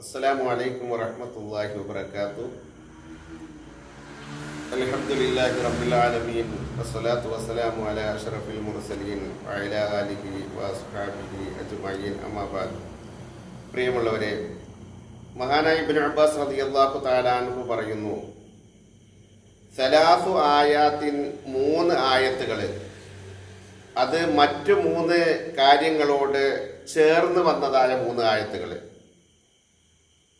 السلام عليكم ورحمة الله وبركاته الحمد لله رب العالمين والصلاة والسلام على أشرف المرسلين وعلى آله وأصحابه أجمعين أما بعد പ്രിയമുള്ളവരെ മഹാനായ Ibn Abbas റളിയല്ലാഹു തആല അൻഹു പറയുന്നു സലാസു ആയാത്തിൻ മൂന്ന് ആയത്തുകൾ അത് മറ്റു മൂന്ന് കാര്യങ്ങളോട് ചേർന്ന് വന്നതായ മൂന്ന് ആയത്തുകൾ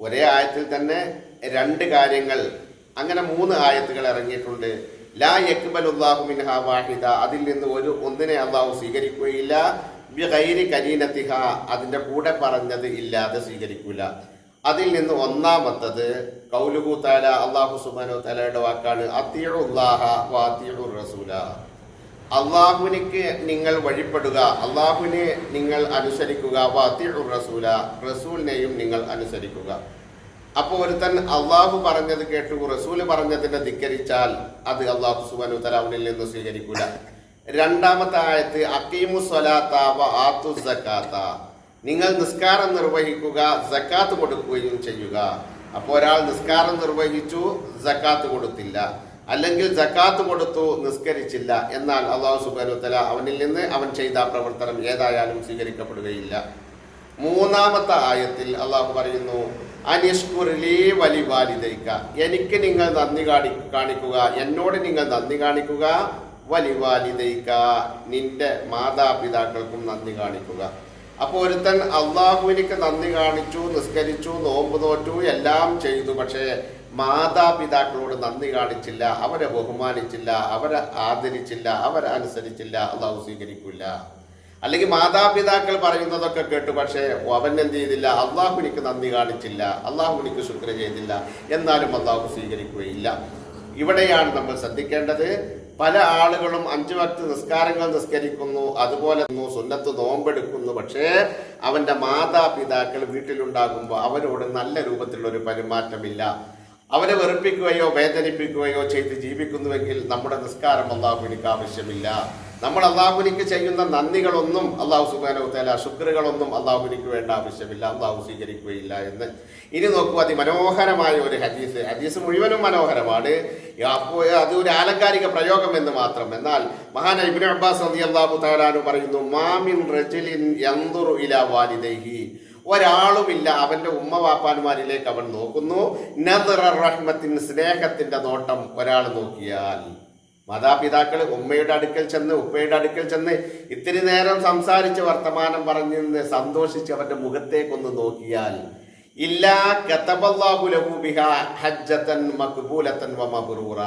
ഒരേ ആയത്തിൽ തന്നെ രണ്ട് കാര്യങ്ങൾ അങ്ങനെ മൂന്ന് ആയത്തുകൾ ഇറങ്ങിയിട്ടുണ്ട്. ലാ യക്ബലുല്ലാഹു മിൻഹ വാഹിദ. അതിൽ നിന്ന് ഒരു ഒന്നിനെ അള്ളാഹു സ്വീകരിക്കുകയില്ല. ബിഹൈരി കരീനത്തിഹ. അതിന്റെ കൂടെ പറഞ്ഞത് ഇല്ലാതെ സ്വീകരിക്കൂല. അതിൽ നിന്ന് ഒന്നാമത്തത് കൗലുഹു താല അള്ളാഹു സുബാനോ തലയുടെ വാക്കാണ് അത്തിയുള്ളാഹ വാത്തിയുർ റസൂല. അള്ളാഹുവിനിക്ക് നിങ്ങൾ വഴിപ്പെടുക അള്ളാഹുവിനെ നിങ്ങൾ അനുസരിക്കുക. വാത്തിയുർ റസൂല റസൂലിനെയും നിങ്ങൾ അനുസരിക്കുക. അപ്പോൾ ഒരുത്തൻ അള്ളാഹു പറഞ്ഞത് കേട്ടു റസൂൽ പറഞ്ഞതിനെ ധിക്കരിച്ചാൽ അത് അള്ളാഹു സുബാനു തലാവിനിൽ നിന്ന് സ്വീകരിക്കൂല. രണ്ടാമത്തെ ആയത്ത് അക്കീമു സ്വലാത്ത വ നിങ്ങൾ നിസ്കാരം നിർവഹിക്കുക സക്കാത്ത് കൊടുക്കുകയും ചെയ്യുക. അപ്പോൾ ഒരാൾ നിസ്കാരം നിർവഹിച്ചു സക്കാത്ത് കൊടുത്തില്ല. അല്ലെങ്കിൽ ജക്കാത്ത് കൊടുത്തു നിസ്കരിച്ചില്ല എന്നാൽ അള്ളാഹു സുബാനു തല അവനിൽ നിന്ന് അവൻ ചെയ്ത പ്രവർത്തനം ഏതായാലും സ്വീകരിക്കപ്പെടുകയില്ല. മൂന്നാമത്തെ ആയത്തിൽ അള്ളാഹു പറയുന്നു അനിഷ്കുറിലേ വലി വാലിദൈക്ക എനിക്ക് നിങ്ങൾ നന്ദി കാണി കാണിക്കുക എന്നോട് നിങ്ങൾ നന്ദി കാണിക്കുക. വലി വാലിദൈക്ക നിന്റെ മാതാപിതാക്കൾക്കും നന്ദി കാണിക്കുക. അപ്പോൾ ഒരുത്തൻ അള്ളാഹുവിനിക്ക് നന്ദി കാണിച്ചു നിസ്കരിച്ചു നോമ്പ് തോറ്റു എല്ലാം ചെയ്തു. പക്ഷേ മാതാപിതാക്കളോട് നന്ദി കാണിച്ചില്ല അവരെ ബഹുമാനിച്ചില്ല അവരെ ആദരിച്ചില്ല അവരെ അനുസരിച്ചില്ല അള്ളാഹു സ്വീകരിക്കില്ല അല്ലെങ്കിൽ മാതാപിതാക്കൾ പറയുന്നതൊക്കെ കേട്ടു പക്ഷേ അവൻ എന്ത് ചെയ്തില്ല? അള്ളാഹുനിക്ക് നന്ദി കാണിച്ചില്ല അള്ളാഹുനിക്ക് ശുക്ര ചെയ്തില്ല എന്നാലും അള്ളാഹു സ്വീകരിക്കുകയില്ല. ഇവിടെയാണ് നമ്മൾ ശ്രദ്ധിക്കേണ്ടത്. പല ആളുകളും അഞ്ചു വക്ത നിസ്കാരങ്ങൾ നിസ്കരിക്കുന്നു അതുപോലെ സുന്നത്ത് നോമ്പെടുക്കുന്നു പക്ഷേ അവന്റെ മാതാപിതാക്കൾ വീട്ടിലുണ്ടാകുമ്പോൾ അവരോട് നല്ല രൂപത്തിലുള്ള ഒരു പെരുമാറ്റമില്ല. അവരെ വെറുപ്പിക്കുകയോ വേദനിപ്പിക്കുകയോ ചെയ്ത് ജീവിക്കുന്നുവെങ്കിൽ നമ്മുടെ നിസ്കാരം അള്ളാഹുവിനിക്ക് ആവശ്യമില്ല. നമ്മൾ അള്ളാഹുവിനിക്ക് ചെയ്യുന്ന നന്ദികളൊന്നും അള്ളാഹു സുബാനോത്തല തല ശുക്രുകളൊന്നും അള്ളാഹുവിനിക്ക് വേണ്ട ആവശ്യമില്ല. അള്ളാഹു സ്വീകരിക്കുകയില്ല എന്ന്. ഇനി നോക്കൂ അതിമനോഹരമായ ഒരു ഹദീസ്. ഹദീസ് മുഴുവനും മനോഹരമാണ്. അപ്പോ അത് ഒരു ആലങ്കാരിക പ്രയോഗം എന്ന് മാത്രം. എന്നാൽ മഹാന ഇബ്നു അബ്ബാസ് അള്ളാഹു താലാനു പറയുന്നു മാമിൻ റജലിൻ വാലിദൈഹി. ഒരാളുമില്ല. അവന്റെ ഉമ്മ വാപ്പാന്മാരിലേക്ക് അവൻ നോക്കുന്നു. നദറ റഹ്മത്തിന് സ്നേഹത്തിന്റെ നോട്ടം ഒരാൾ നോക്കിയാൽ മാതാപിതാക്കൾ ഉമ്മയുടെ അടുക്കൽ ചെന്ന് ഉപ്പയുടെ അടുക്കൽ ചെന്ന് ഇത്തിരി നേരം സംസാരിച്ച് വർത്തമാനം പറഞ്ഞു നിന്ന് സന്തോഷിച്ച് അവന്റെ മുഖത്തേക്കൊന്ന് നോക്കിയാൽ ഇല്ലാ കതബല്ലാഹു ലഹു ബിഹാ ഹജ്ജതൻ മഖ്ബൂലതൻ വ മബ്റൂറ.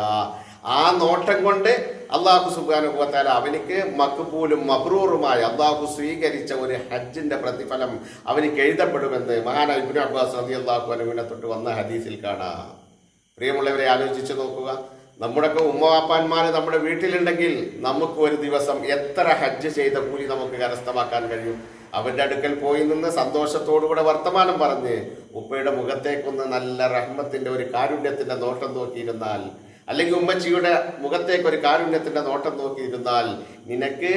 ആ നോട്ടം കൊണ്ട് അള്ളാഹു സുബാനുഭവത്താല അവനിക്ക് മക്ബൂലും മബ്രൂറുമായി അള്ളാഹു സ്വീകരിച്ച ഒരു ഹജ്ജിന്റെ പ്രതിഫലം അവനിക്ക് എഴുതപ്പെടുമെന്ന് മഹാന ഇബ്നു അബ്ബാസ് അലി അള്ളാഹു അനുവിനെ തൊട്ട് വന്ന ഹദീസിൽ കാണാം. പ്രിയമുള്ളവരെ ആലോചിച്ച് നോക്കുക. നമ്മുടെയൊക്കെ ഉമ്മവാപ്പാന്മാർ നമ്മുടെ വീട്ടിലുണ്ടെങ്കിൽ നമുക്ക് ഒരു ദിവസം എത്ര ഹജ്ജ് ചെയ്ത കൂലി നമുക്ക് കരസ്ഥമാക്കാൻ കഴിയും? അവരുടെ അടുക്കൽ പോയി നിന്ന് സന്തോഷത്തോടുകൂടെ വർത്തമാനം പറഞ്ഞ് ഉപ്പയുടെ മുഖത്തേക്കൊന്ന് നല്ല റഹ്മത്തിന്റെ ഒരു കാരുണ്യത്തിന്റെ നോട്ടം നോക്കിയിരുന്നാൽ അല്ലെങ്കിൽ ഉമ്മച്ചിയുടെ മുഖത്തേക്ക് ഒരു കാരുണ്യത്തിന്റെ നോട്ടം നോക്കിയിരുന്നാൽ നിനക്ക്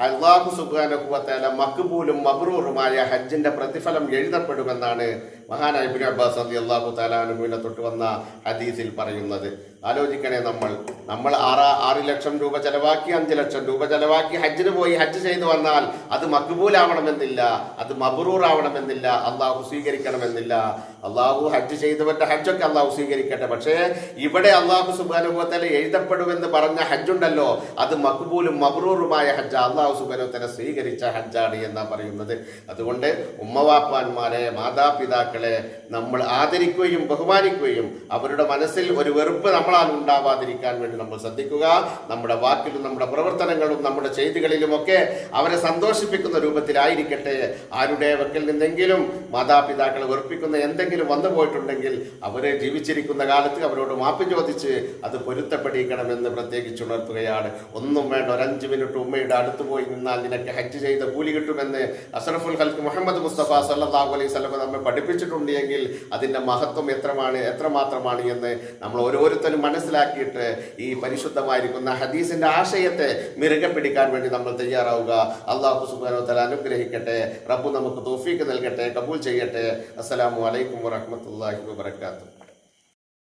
അള്ളാഹു സുബാനുഭവത്തേല മക്ബൂലും മബ്രൂറുമായ ഹജ്ജിന്റെ പ്രതിഫലം എഴുതപ്പെടുമെന്നാണ് മഹാനായ ഇബ്നു അബ്ബാസ് അലി അള്ളാഹു താലാനുഭവിനെ തൊട്ട് വന്ന ഹദീസിൽ പറയുന്നത് ആലോചിക്കണേ നമ്മൾ നമ്മൾ ആറ് ആറ് ലക്ഷം രൂപ ചെലവാക്കി അഞ്ച് ലക്ഷം രൂപ ചെലവാക്കി ഹജ്ജിന് പോയി ഹജ്ജ് ചെയ്തു വന്നാൽ അത് മക്ബൂലാവണമെന്നില്ല അത് മബ്രൂർ ആവണമെന്നില്ല അള്ളാഹു സ്വീകരിക്കണമെന്നില്ല. അള്ളാഹു ഹജ്ജ് ചെയ്തവരുടെ ഹജ്ജൊക്കെ അള്ളാഹു സ്വീകരിക്കട്ടെ. പക്ഷേ ഇവിടെ അള്ളാഹു സുബാനുഭവത്തല എഴുതപ്പെടുമെന്ന് പറഞ്ഞ ഹജ്ജുണ്ടല്ലോ അത് മക്ബൂലും മബ്രൂറുമായ ഹജ്ജ്. അള്ളാഹു സുബാനുഭവത്തല സ്വീകരിച്ച ഹജ്ജാണ് എന്നാ പറയുന്നത്. അതുകൊണ്ട് ഉമ്മവാപ്പാന്മാരെ മാതാപിതാക്കളെ നമ്മൾ ആദരിക്കുകയും ബഹുമാനിക്കുകയും അവരുടെ മനസ്സിൽ ഒരു വെറുപ്പ് നമ്മളാൽ ഉണ്ടാവാതിരിക്കാൻ വേണ്ടി നമ്മൾ ശ്രദ്ധിക്കുക. നമ്മുടെ വാക്കിലും നമ്മുടെ പ്രവർത്തനങ്ങളും നമ്മുടെ ചെയ്തികളിലുമൊക്കെ അവരെ സന്തോഷിപ്പിക്കുന്ന രൂപത്തിലായിരിക്കട്ടെ. ആരുടെ വക്കിൽ നിന്നെങ്കിലും മാതാപിതാക്കളെ വെറുപ്പിക്കുന്ന എന്തെങ്കിലും വന്നു പോയിട്ടുണ്ടെങ്കിൽ അവരെ ജീവിച്ചിരിക്കുന്ന കാലത്ത് അവരോട് മാപ്പ് ചോദിച്ച് അത് പൊരുത്തപ്പെടിക്കണമെന്ന് പ്രത്യേകിച്ച് ഉണർത്തുകയാണ് ഒന്നും വേണ്ട ഒരഞ്ച് മിനിറ്റ് ഉമ്മയുടെ അടുത്ത് പോയി നിന്നാൽ നിനക്ക് ഹജ്ജ് ചെയ്ത കൂലി കിട്ടുമെന്ന് അസറഫുൽ ഹൽക്ക് മുഹമ്മദ് മുസ്തഫ സല്ലാഹു അലൈഹി സ്വലമ നമ്മെ പഠിപ്പിച്ചിട്ടുണ്ട് എങ്കിൽ അതിന്റെ മഹത്വം എത്രമാണ് എത്രമാത്രമാണ് എന്ന് നമ്മൾ ഓരോരുത്തരും മനസ്സിലാക്കിയിട്ട് ഈ പരിശുദ്ധമായിരിക്കുന്ന ഹദീസിന്റെ ആശയത്തെ മിറുകെ പിടിക്കാൻ വേണ്ടി നമ്മൾ തയ്യാറാവുക. അള്ളാഹു സുബാനോ തല അനുഗ്രഹിക്കട്ടെ. റബ്ബു നമുക്ക് തോഫീക്ക് നൽകട്ടെ കബൂൽ ചെയ്യട്ടെ. അസ്സലാമു അലൈക്കും വറഹമത്തല്ലാഹി വബർക്കാത്തു